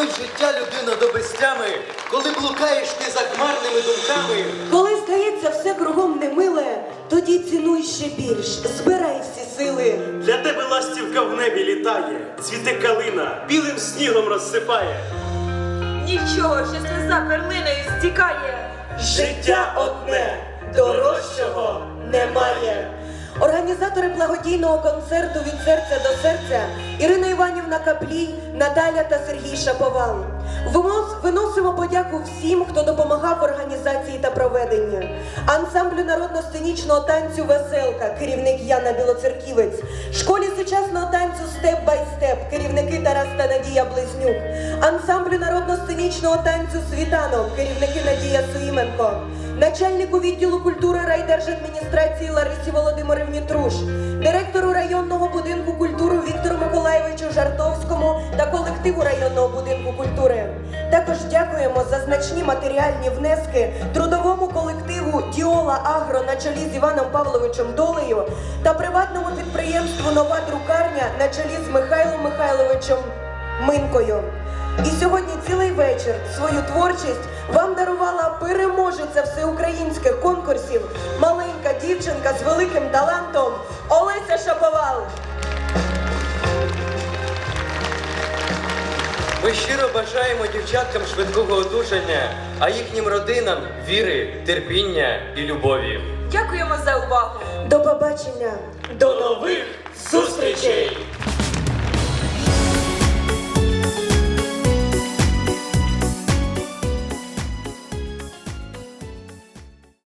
життя людина до безтями, коли блукаєш ти за хмарними думками. Коли здається все кругом немиле, тоді цінуй ще більш, збирай всі сили. Для тебе ластівка в небі літає, цвіте калина, білим снігом розсипає. Нічого, що сльоза перлиною стікає. Життя одне, дорожчого немає. Організатори благодійного концерту від серця до серця Ірина Іванівна Каплій, Наталя та Сергій Шаповал. Виносимо подяку всім, хто допомагав організації та проведенні. Ансамблю народно-сценічного танцю Веселка, керівник Яна Білоцерківець, школі сучасного танцю Степ бай степ, керівники Тарас та Надія Близнюк, ансамблю народно-сценічного танцю Світанок, керівники Надія Суїменко начальнику відділу культури райдержадміністрації Ларисі Володимирівні Труш, директору районного будинку культури Віктору Миколаєвичу Жартовському та колективу районного будинку культури. Також дякуємо за значні матеріальні внески трудовому колективу Діола Агро на чолі з Іваном Павловичем Долею та приватному підприємству Нова друкарня на чолі з Михайлом Михайловичем Минкою. І сьогодні цілий вечір свою творчість вам дарувала переможеця всеукраїнських конкурсів, маленька дівчинка з великим талантом Олеся Шаповал. Ми щиро бажаємо дівчаткам швидкого одужання, а їхнім родинам віри, терпіння і любові. Дякуємо за увагу. До побачення, До нових зустрічей!